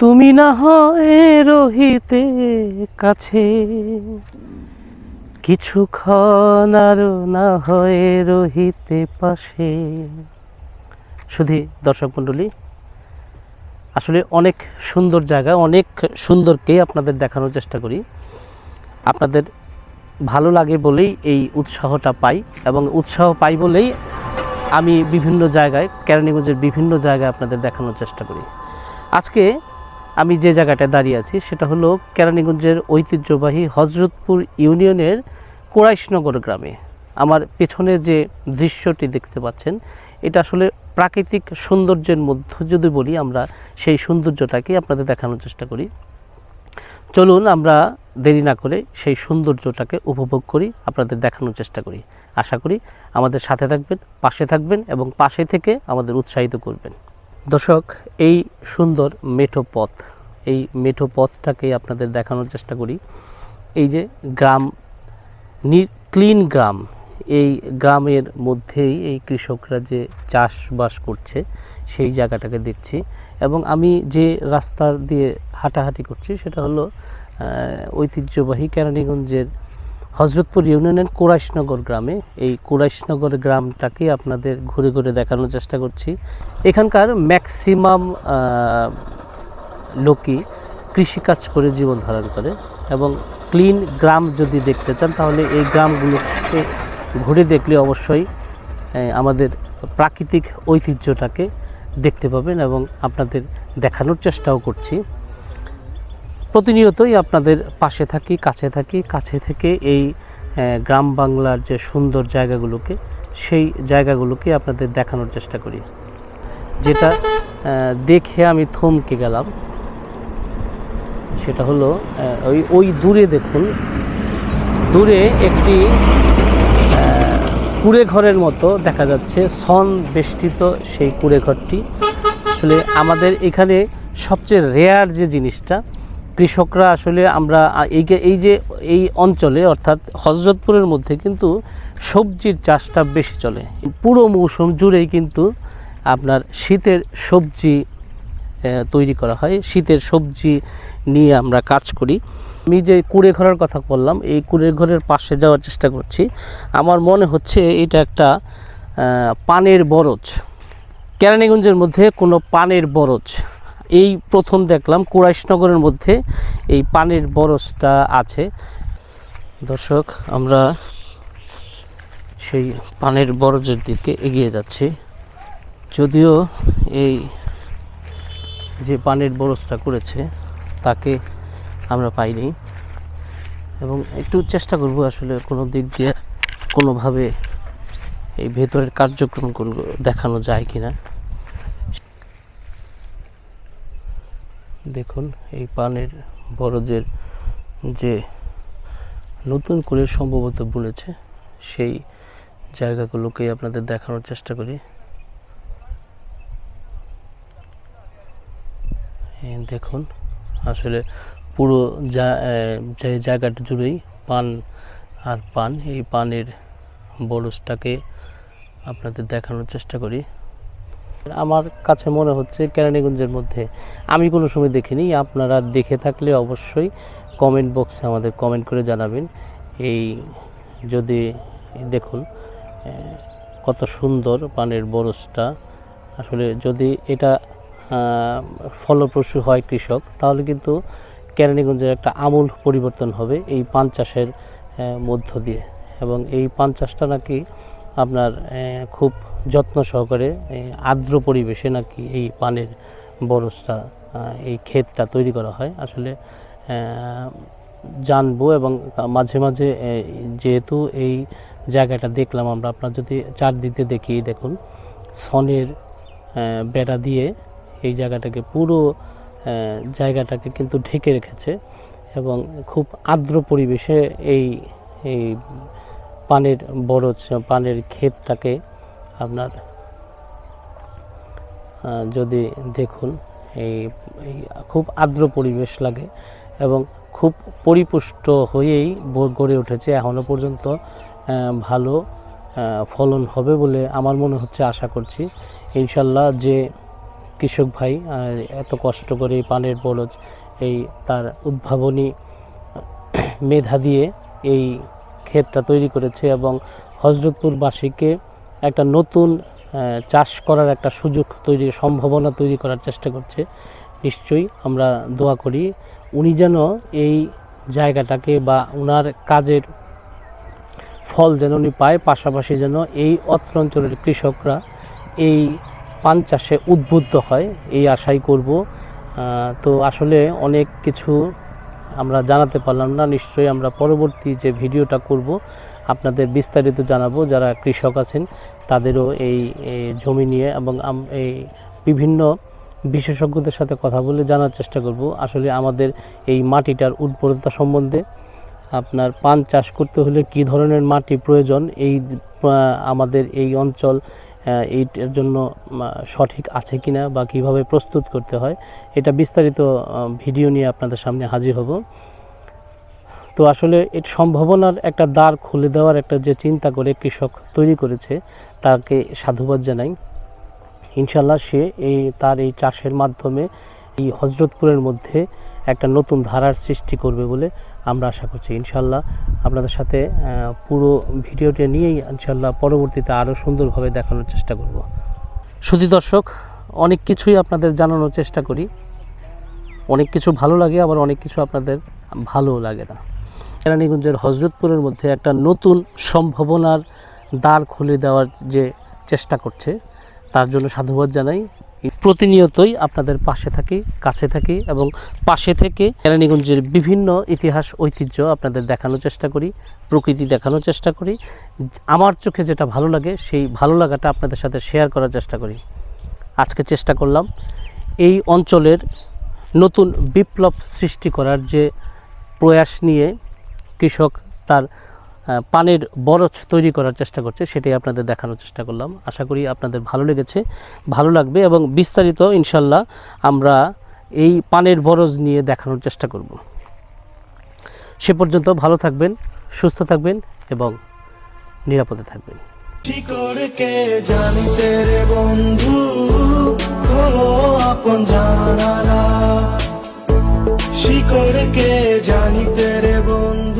তুমি না হয় রহিতে কাছে। কিছুক্ষণ আরও না হয় রহিতে পাশে। শুধু দর্শক মণ্ডলী, আসলে অনেক সুন্দর জায়গা, অনেক সুন্দরকে আপনাদের দেখানোর চেষ্টা করি। আপনাদের ভালো লাগে বলেই এই উৎসাহটা পাই এবং উৎসাহ পাই বলেই আমি বিভিন্ন জায়গায়, কেরানীগঞ্জের বিভিন্ন জায়গায় আপনাদের দেখানোর চেষ্টা করি। আজকে আমি যে জায়গাটায় দাঁড়িয়ে আছি সেটা হলো কেরানীগঞ্জের ঐতিহ্যবাহী হজরতপুর ইউনিয়নের কোরাইশনগর গ্রামে। আমার পেছনে যে দৃশ্যটি দেখতে পাচ্ছেন, এটা আসলে প্রাকৃতিক সৌন্দর্যের মধ্য যদি বলি আমরা, সেই সৌন্দর্যটাকে আপনাদের দেখানোর চেষ্টা করি। চলুন আমরা দেরি না করে সেই সৌন্দর্যটাকে উপভোগ করি, আপনাদের দেখানোর চেষ্টা করি। আশা করি আমাদের সাথে থাকবেন, পাশে থাকবেন এবং পাশে থেকে আমাদের উৎসাহিত করবেন। দর্শক, এই সুন্দর মেঠো পথ, এই মেঠো পথটাকে আপনাদের দেখানোর চেষ্টা করি। এই যে গ্রাম ক্লিন গ্রাম, এই গ্রামের মধ্যেই এই কৃষকরা যে চাষবাস করছে, সেই জায়গাটাকে দেখছি। এবং আমি যে রাস্তা দিয়ে হাঁটাহাঁটি করছি, সেটা হলো ঐতিহ্যবাহী কেরানীগঞ্জের হজরতপুর ইউনিয়নের কোরাইশনগর গ্রামে। এই কোরাইশনগর গ্রামটাকে আপনাদের ঘুরে ঘুরে দেখানোর চেষ্টা করছি। এখানকার ম্যাক্সিমাম লোকই কৃষিকাজ করে জীবন ধারণ করে এবং ক্লিন গ্রাম যদি দেখতে চান, তাহলে এই গ্রামগুলোকে ঘুরে দেখলে অবশ্যই আমাদের প্রাকৃতিক ঐতিহ্যটাকে দেখতে পাবেন এবং আপনাদের দেখানোর চেষ্টাও করছি। প্রতিনিয়তই আপনাদের পাশে থাকি, কাছে থাকি। কাছে থেকে এই গ্রাম বাংলার যে সুন্দর জায়গাগুলোকে, সেই জায়গাগুলোকে আপনাদের দেখানোর চেষ্টা করি। যেটা দেখে আমি থমকে গেলাম। সেটা হলো ওই ওই দূরে দেখুন। দূরে একটি কুড়ে ঘরের মতো দেখা যাচ্ছে। সন বেষ্টিত সেই কুড়ে ঘরটি আসলে আমাদের এখানে সবচেয়ে রেয়ার যে জিনিসটা কৃষকরা আসলে আমরা এই যে এই যে, এই অঞ্চলে অর্থাৎ হজরতপুরের মধ্যে কিন্তু সবজির চাষটা বেশি চলে। পুরো মৌসুম জুড়েই কিন্তু আপনার শীতের সবজি তৈরি করা হয়। শীতের সবজি নিয়ে আমরা কাজ করি। আমি যে কুড়ে ঘরের কথা বললাম, এই কুড়ে ঘরের পাশে যাওয়ার চেষ্টা করছি। আমার মনে হচ্ছে এটা একটা পানের বরজ। কেরানীগঞ্জের মধ্যে কোনো পানের বরজ এই প্রথম দেখলাম কুরাইশনগরের মধ্যে এই পানের বরজটা আছে। দর্শক, আমরা সেই পানের বরজের দিকে এগিয়ে যাচ্ছি। যদিও এই যে পানের বরজটা করেছে, তাকে আমরা পাইনি। এবং একটু চেষ্টা করব আসলে কোনো দিক দিয়ে কোনোভাবে এই ভেতরের কার্যক্রমগুলো দেখানো যায় কিনা। দেখুন, এই পানের বরজের যে নতুন করে সম্ভবত বলেছে সেই জায়গাগুলোকেই আপনাদের দেখানোর চেষ্টা করি। দেখুন, আসলে পুরো যা যে জায়গাটা জুড়েই পান আর পান, এই পানের বরজটাকে আপনাদের দেখানোর চেষ্টা করি। আমার কাছে মনে হচ্ছে কেরানীগঞ্জের মধ্যে। আমি কোনো সময় দেখিনি, আপনারা দেখে থাকলে অবশ্যই কমেন্ট বক্সে আমাদের কমেন্ট করে জানাবেন। এই যদি দেখুন কত সুন্দর পানের বরজটা। আসলে যদি এটা ফলপ্রসূ হয় কৃষক, তাহলে কিন্তু কেরানীগঞ্জের একটা আমূল পরিবর্তন হবে এই পান চাষের মধ্য দিয়ে। এবং এই পান চাষটা নাকি আপনার খুব যত্ন সহকারে আর্দ্র পরিবেশে নাকি এই পানের বরসটা এই ক্ষেতটা তৈরি করা হয়। আসলে জানব এবং মাঝে মাঝে যেহেতু এই জায়গাটা দেখলাম, আমরা আপনার যদি চারদিকে দেখি, দেখুন, সনের বেড়া দিয়ে এই জায়গাটাকে পুরো জায়গাটাকে কিন্তু ঢেকে রেখেছে এবং খুব আর্দ্র পরিবেশে এই এই পানের বরজ, পানের ক্ষেতটাকে আপনার যদি দেখুন, এই এই খুব আর্দ্র পরিবেশ লাগে এবং খুব পরিপুষ্ট হয়েই গড়ে উঠেছে। এখনও পর্যন্ত ভালো ফলন হবে বলে আমার মনে হচ্ছে, আশা করছি। ইনশাল্লাহ যে কৃষক ভাই এত কষ্ট করে এই পানের বরজ, এই তার উদ্ভাবনী মেধা দিয়ে এই ক্ষেতটা তৈরি করেছে এবং হজরতপুরবাসীকে একটা নতুন চাষ করার একটা সুযোগ তৈরি, সম্ভাবনা তৈরি করার চেষ্টা করছে। নিশ্চয়ই আমরা দোয়া করি, উনি যেন এই জায়গাটাকে বা ওনার কাজের ফল যেন উনি পায়, পাশাপাশি যেন এই অত্র অঞ্চলের কৃষকরা এই পান চাষে উদ্বুদ্ধ হয়, এই আশাই করব। তো আসলে অনেক কিছু আমরা জানাতে পারলাম না, নিশ্চয়ই আমরা পরবর্তী যে ভিডিওটা করব, আপনাদের বিস্তারিত জানাব, যারা কৃষক আছেন, তাদেরও এই জমি নিয়ে এবং এই বিভিন্ন বিশেষজ্ঞদের সাথে কথা বলে জানার চেষ্টা করব। আসলে আমাদের এই মাটিটার উর্বরতা সম্বন্ধে আপনার পান চাষ করতে হলে কি ধরনের মাটি প্রয়োজন? এই আমাদের এই অঞ্চল এইটার জন্য সঠিক আছে কিনা বা কীভাবে প্রস্তুত করতে হয়, এটা বিস্তারিত ভিডিও নিয়ে আপনাদের সামনে হাজির হব। তো আসলে এর সম্ভাবনার একটা দ্বার খুলে দেওয়ার একটা যে চিন্তা করে কৃষক তৈরি করেছে, তাকে সাধুবাদ জানাই। ইনশাল্লাহ সে এই, তার এই চাষের মাধ্যমে এই হজরতপুরের মধ্যে একটা নতুন ধারার সৃষ্টি করবে বলে আমরা আশা করছি, ইনশাল্লাহ। আপনাদের সাথে পুরো ভিডিওটি নিয়েই ইনশাল্লাহ পরবর্তীতে আরও সুন্দরভাবে দেখানোর চেষ্টা করব। শুধু দর্শক, অনেক কিছুই আপনাদের জানানোর চেষ্টা করি। অনেক কিছু ভালো লাগে, আবার অনেক কিছু আপনাদের ভালোও লাগে না। কেরানীগঞ্জের হজরতপুরের মধ্যে একটা নতুন সম্ভাবনার দ্বার খুলে দেওয়ার যে চেষ্টা করছে তার জন্য সাধুবাদ জানাই। প্রতিনিয়তই আপনাদের পাশে থাকি, কাছে থাকি এবং পাশে থেকে কেরানীগঞ্জের বিভিন্ন ইতিহাস, ঐতিহ্য আপনাদের দেখানোর চেষ্টা করি, প্রকৃতি দেখানোর চেষ্টা করি। আমার চোখে যেটা ভালো লাগে, সেই ভালো লাগাটা আপনাদের সাথে শেয়ার করার চেষ্টা করি। আজকে চেষ্টা করলাম এই অঞ্চলের নতুন বিপ্লব সৃষ্টি করার যে প্রয়াস নিয়ে কৃষক তার পানের বরজ তৈরি করার চেষ্টা করছে, সেটাই আপনাদের দেখানোর চেষ্টা করলাম। আশা করি আপনাদের ভালো লেগেছে, ভালো লাগবে এবং বিস্তারিত ইনশাল্লাহ আমরা এই পানের বরজ নিয়ে দেখানোর চেষ্টা করব। সে পর্যন্ত ভালো থাকবেন, সুস্থ থাকবেন এবং নিরাপদে থাকবেন। শিকড় কে জানি তেরে বন্ধু? জানি